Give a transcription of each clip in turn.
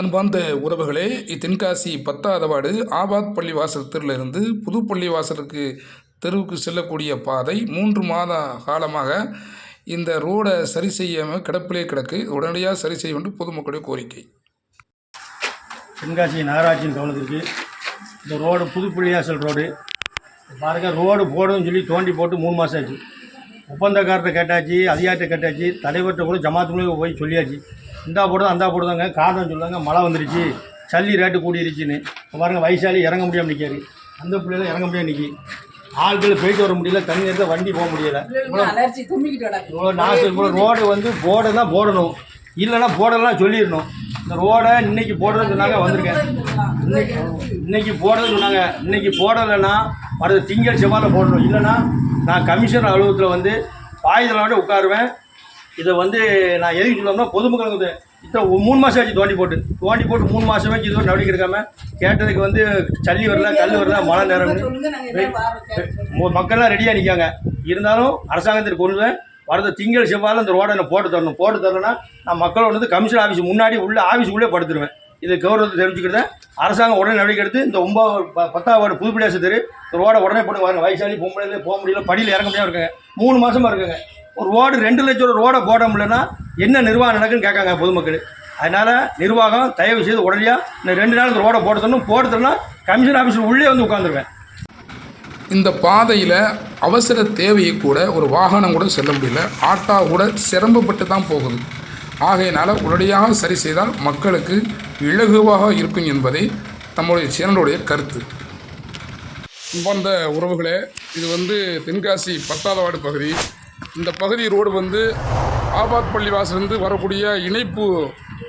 அன்பார்ந்த உறவுகளே தென்காசி பத்தாவது வார்டு ஆபாத் பள்ளிவாசல் தெருவிலிருந்து புது பள்ளிவாசலுக்கு தெருவுக்கு செல்லக்கூடிய பாதை மூன்று மாத காலமாக இந்த ரோடை சரி செய்யாமல் கிடப்பிலே கிடக்கு. உடனடியாக சரி செய்ய வேண்டும் பொதுமக்களுடைய கோரிக்கை. தென்காசி நகராட்சியின் கவனத்திற்கு இந்த ரோடு புதுப்பள்ளிவாசல் ரோடு. பாருங்க ரோடு போடுன்னு சொல்லி தோண்டி போட்டு மூணு மாதம் ஆச்சு. ஒப்பந்தக்காரர்கிட்ட கேட்டாச்சு அதிகாரத்தை கேட்டாச்சு தலைவர்கிட்ட கூட ஜமாத்துக்குள்ளே போய் சொல்லியாச்சு. இந்தா போடுதா அந்தா போடுதாங்க. காரணம் சொல்லுவாங்க மழை வந்துருச்சு சல்லி ரேட்டு கூடிருச்சுன்னு. இப்போ பாருங்க வயசாளி இறங்க முடியாம நிற்காரு அந்த பிள்ளைல இறங்க முடியாது நிற்கி ஆட்கள் போயிட்டு வர முடியல தண்ணி நேரத்தில் வண்டி போக முடியல. இவ்வளோ இவ்வளோ ரோடு வந்து போர்டு தான் போடணும். இல்லைன்னா போர்டெல்லாம் சொல்லிடணும். இந்த ரோடை இன்னைக்கு போடுறதுன்னு சொன்னாங்க வந்திருக்கேன். இன்னைக்கு இன்னைக்கு போடுறதுன்னு சொன்னாங்க. இன்னைக்கு போடலைன்னா அடுத்த திங்கள் செவ்வாயில் போடணும். இல்லைன்னா நான் கமிஷனர் அலுவலகத்தில் வந்து பாயுதலோட உட்காருவேன். இதை வந்து நான் எதுக்கு சொல்லணும்னா பொதுமக்களுக்கு இத்தனை மூணு மாதம் ஆச்சு தோண்டி போட்டு. தோண்டி போட்டு மூணு மாதமே இதுவரை நடவடிக்கை எடுக்காம கேட்டதுக்கு வந்து சல்லி வரல கல் வரல மழை நேரம் மக்கள்லாம் ரெடியாக நிற்காங்க இருந்தாலும் அரசாங்கத்திற்கு கொள்வேன் வரத திங்கள் செவ்வாயில் இந்த ரோடை போட்டு தரணும். போட்டு தரணும்னா நான் மக்களோட வந்து கமிஷன் ஆஃபீஸ் முன்னாடி உள்ள ஆஃபீஸ் உள்ளே படுத்துருவேன். இது கௌரவத்தை தெரிவிச்சுக்கிட்டேன் அரசாங்கம் உடனே நடவடிக்கை எடுத்து இந்த ஒன்பது ப- பத்தாவது வார்டு புதுப்பிடியாசு தெரு இந்த ரோடை உடனே போட்டு வாங்க வயசாளி பொம்பளை போக முடியல படியில் இறங்க முடியாம இருக்காங்க. மூணு மாசமா இருக்காங்க. ஒரு ரோடு ரெண்டு லட்சம் ரூபா ரோடை போட முடியலன்னா என்ன நிர்வாகம் நடக்குன்னு கேட்காங்க பொதுமக்கள். அதனால் நிர்வாகம் தயவு செய்து உடனடியாக இந்த ரெண்டு நாள் இந்த ரோடை போட்டு தரணும் கமிஷன் ஆஃபீஸில் உள்ளே வந்து உட்காந்துருவேன் இந்த பாதையில் அவசர தேவையை கூட ஒரு வாகனம் கூட செல்ல முடியல. ஆட்டோ கூட சிரமப்பட்டு தான் போகுது. ஆகையினால் உடனடியாக சரி செய்தால் மக்களுக்கு இலகுவாக இருக்கும் என்பதே நம்முடைய சேனலுடைய கருத்து. வந்த உறவுகளே இது வந்து தென்காசி பத்தாவது வார்டு பகுதி. இந்த பகுதி ரோடு வந்து ஆபாத் பள்ளிவாசலேருந்து வரக்கூடிய இணைப்பு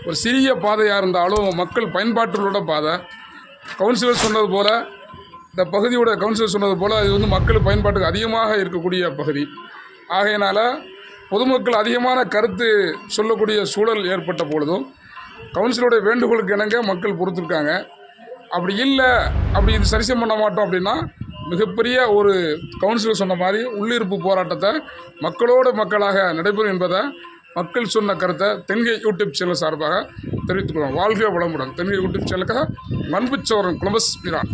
ஒரு சிறிய பாதையாக இருந்தாலும் மக்கள் பயன்பாட்டில் பாதை. கவுன்சிலர் சொன்னது போல் இந்த பகுதியோட கவுன்சிலர் சொன்னது போல் இது வந்து மக்கள் பயன்பாட்டுக்கு அதிகமாக இருக்கக்கூடிய பகுதி. ஆகையினால் பொதுமக்கள் அதிகமான கருத்து சொல்லக்கூடிய சூழல் ஏற்பட்ட பொழுதும் கவுன்சிலருடைய வேண்டுகோளுக்கு இணங்க மக்கள் பொறுத்திருக்காங்க. அப்படி இல்லை அப்படி இது சரிசம் பண்ண மாட்டோம் அப்படின்னா மிகப்பெரிய ஒரு கவுன்சிலர் சொன்ன மாதிரி உள்ளிருப்பு போராட்டத்தை மக்களோடு மக்களாக நடைபெறும் என்பதை மக்கள் சொன்ன கருத்தை தென்கை யூடியூப் சேனல் சார்பாக தெரிவித்துக் கொள்வோம் வாழ்க வளமுடன். தென்கை யூடியூப் சேனலுக்காக மண்புச்சோரன் குலம்பஸ் பிரான்